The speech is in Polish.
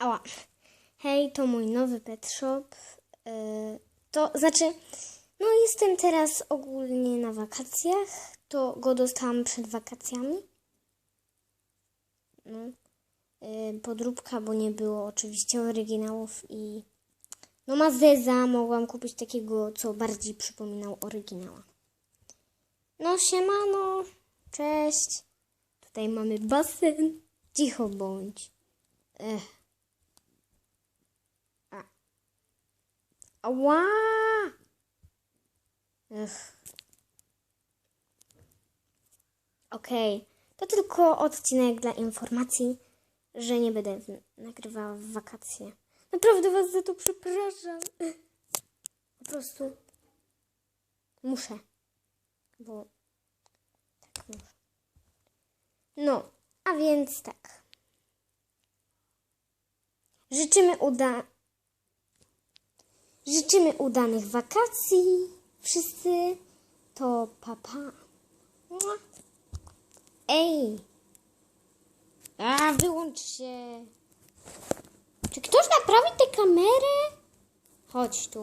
Ała. Hej, to mój nowy pet shop. Yy, to znaczy, no jestem teraz ogólnie na wakacjach. To go dostałam przed wakacjami. No. Yy, podróbka, bo nie było oczywiście oryginałów i no ma zeza, mogłam kupić takiego, co bardziej przypominał oryginała. No siemano, cześć. Tutaj mamy basen. Cicho bądź. Ech. Ała! Ech. Okej, to tylko odcinek dla informacji, że nie będę nagrywała w wakacje. Naprawdę was za to przepraszam. Po prostu muszę, bo tak muszę. No, a więc tak. Życzymy uda... Życzymy udanych wakacji. Wszyscy to papa. Mua. Ej! A, wyłącz się. Czy ktoś naprawi tę kamerę? Chodź tu.